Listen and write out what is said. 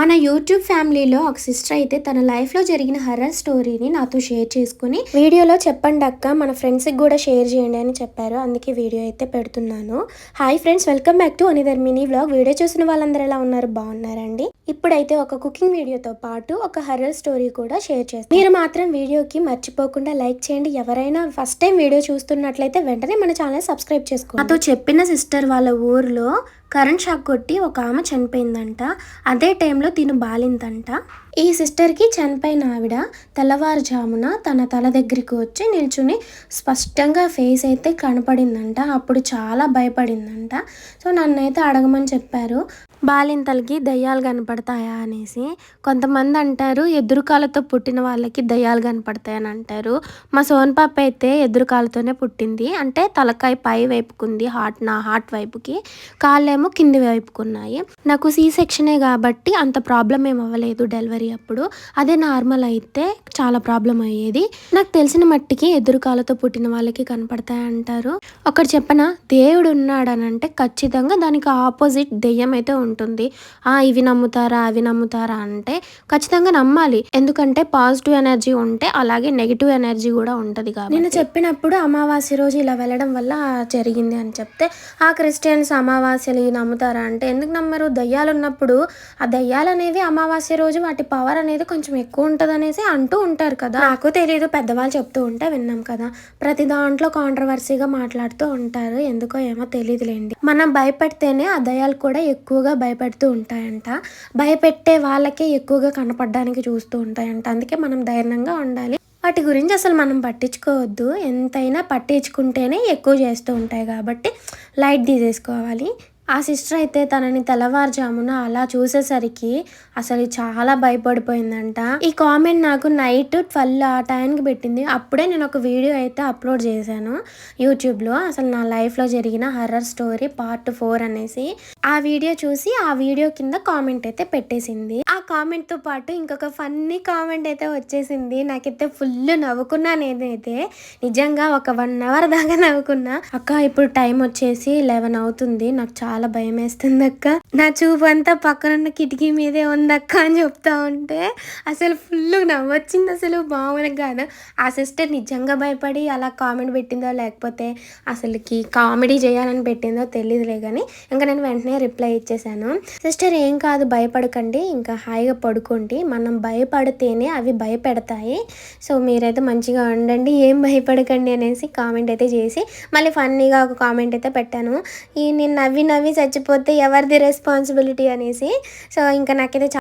మన యూట్యూబ్ ఫ్యామిలీలో ఒక సిస్టర్ అయితే తన లైఫ్లో జరిగిన హర్రర్ స్టోరీని నాతో షేర్ చేసుకుని వీడియోలో చెప్పండి అక్క మన ఫ్రెండ్స్కి కూడా షేర్ చేయండి అని చెప్పారు. అందుకే వీడియో అయితే పెడుతున్నాను. Hi friends welcome back to another mini vlog video చూసిన వాళ్ళందరూ ఎలా ఉన్నారు? బాగున్నారండి? ఇప్పుడైతే ఒక కుకింగ్ వీడియోతో పాటు ఒక హర్రర్ స్టోరీ కూడా షేర్ చేస్తాను. మీరు మాత్రం వీడియోకి మర్చిపోకుండా లైక్ చేయండి. ఎవరైనా ఫస్ట్ టైం వీడియో చూస్తున్నట్లయితే వెంటనే మన ఛానల్ సబ్స్క్రైబ్ చేసుకోండి. నాతో చెప్పిన సిస్టర్ వాళ్ళ ఊర్లో కరెంట్ షాక్ కొట్టి ఒక ఆమె చనిపోయిందంట. అదే టైంలో తిను బాలిందంట. ఈ సిస్టర్కి చనిపోయిన ఆవిడ తెల్లవారుజామున తన తల దగ్గరికి వచ్చి నిల్చుని స్పష్టంగా ఫేస్ అయితే కనపడిందంట. అప్పుడు చాలా భయపడిందంట. సో నన్నైతే అడగమని చెప్పారు. బాలింతలకి దయ్యాలు కనపడతాయా అనేసి. కొంతమంది అంటారు ఎదురుకాలతో పుట్టిన వాళ్ళకి దయ్యాలు కనపడతాయని అంటారు. మా సోన్ పాప అయితే ఎదురుకాలతోనే పుట్టింది. అంటే తలకాయ పై వైపుకుంది హార్ట్ నా హార్ట్ వైపుకి. కాళ్ళేమో కింది వైపుకున్నాయి. నాకు సీ సెక్షనే కాబట్టి అంత ప్రాబ్లం ఏం అవ్వలేదు డెలివరీ అప్పుడు. అదే నార్మల్ అయితే చాలా ప్రాబ్లం అయ్యేది. నాకు తెలిసిన మట్టికి ఎదురుకాలతో పుట్టిన వాళ్ళకి కనపడతాయి అంటారు ఒకటి చెప్పన దేవుడు ఉన్నాడనంటే ఖచ్చితంగా దానికి ఆపోజిట్ దెయ్యం అయితే ఉంటుంది. ఆ ఇవి నమ్ముతారా అవి నమ్ముతారా అంటే ఖచ్చితంగా నమ్మాలి. ఎందుకంటే పాజిటివ్ ఎనర్జీ ఉంటే అలాగే నెగిటివ్ ఎనర్జీ కూడా ఉంటుంది కాబట్టి. నేను చెప్పినప్పుడు అమావాస్య రోజు ఇలా వెళ్ళడం వల్ల జరిగింది అని చెప్తే ఆ క్రిస్టియన్స్ అమావాస్యలు నమ్ముతారా అంటే ఎందుకు నమ్మరు? దయ్యాలు ఉన్నప్పుడు ఆ దయ్యాలు అనేవి అమావాస్య రోజు వాటి పవర్ అనేది కొంచెం ఎక్కువ ఉంటుంది అనేసి అంటూ ఉంటారు కదా. నాకు తెలియదు పెద్దవాళ్ళు చెప్తూ ఉంటే విన్నాం కదా. ప్రతి దాంట్లో కాంట్రవర్సీగా మాట్లాడుతూ ఉంటారు. ఎందుకో ఏమో తెలియదులేండి మనం భయపెడితేనే ఆ దయ్యాలు కూడా ఎక్కువగా భయపెడుతూ ఉంటాయంట. భయపెట్టే వాళ్ళకే ఎక్కువగా కనపడడానికి చూస్తూ ఉంటాయంట. అందుకే మనం ధైర్యంగా ఉండాలి. వాటి గురించి అసలు మనం పట్టించుకోవద్దు. ఎంతైనా పట్టించుకుంటేనే ఎక్కువ చేస్తూ ఉంటాయి కాబట్టి లైట్ తీసేసుకోవాలి. ఆ సిస్టర్ అయితే తనని తెల్లవారుజామున అలా చూసేసరికి అసలు చాలా భయపడిపోయిందంట. ఈ కామెంట్ నాకు నైట్ ట్వెల్వ్ ఆ టైంకి పెట్టింది. అప్పుడే నేను ఒక వీడియో అయితే అప్లోడ్ చేశాను యూట్యూబ్లో. అసలు నా లైఫ్లో జరిగిన హర్రర్ స్టోరీ పార్ట్ ఫోర్ అనేసి. ఆ వీడియో చూసి ఆ వీడియో కింద కామెంట్ అయితే పెట్టేసింది. కామెంట్తో పాటు ఇంకొక ఫన్నీ కామెంట్ అయితే వచ్చేసింది. నాకైతే ఫుల్ నవ్వుకున్నా నేనైతే. నిజంగా ఒక వన్ అవర్ దాకా నవ్వుకున్నా. అక్క ఇప్పుడు టైం వచ్చేసి లెవెన్ అవుతుంది. నాకు చాలా భయం వేస్తుంది అక్క. నా చూపు అంతా పక్కనున్న కిటికీ మీదే ఉందక్క అని చెప్తా ఉంటే అసలు ఫుల్ నవ్వొచ్చింది అసలు మామూలుగా కాదు. ఆ సిస్టర్ నిజంగా భయపడి అలా కామెంట్ పెట్టిందో లేకపోతే అసలుకి కామెడీ చేయాలని పెట్టిందో తెలియదులే కానీ ఇంకా నేను వెంటనే రిప్లై ఇచ్చేసాను. సిస్టర్ ఏం కాదు భయపడకండి. ఇంకా హాయిగా పడుకోండి మనం భయపడితేనే అవి భయపెడతాయి. సో మీరైతే మంచిగా ఉండండి. ఏం భయపడకండి అనేసి కామెంట్ అయితే చేసి మళ్ళీ ఫన్నీగా ఒక కామెంట్ అయితే పెట్టాను. ఈ నేను నవ్వి నవ్వి చచ్చిపోతే ఎవరిది రెస్పాన్సిబిలిటీ అనేసి. సో ఇంకా నాకైతే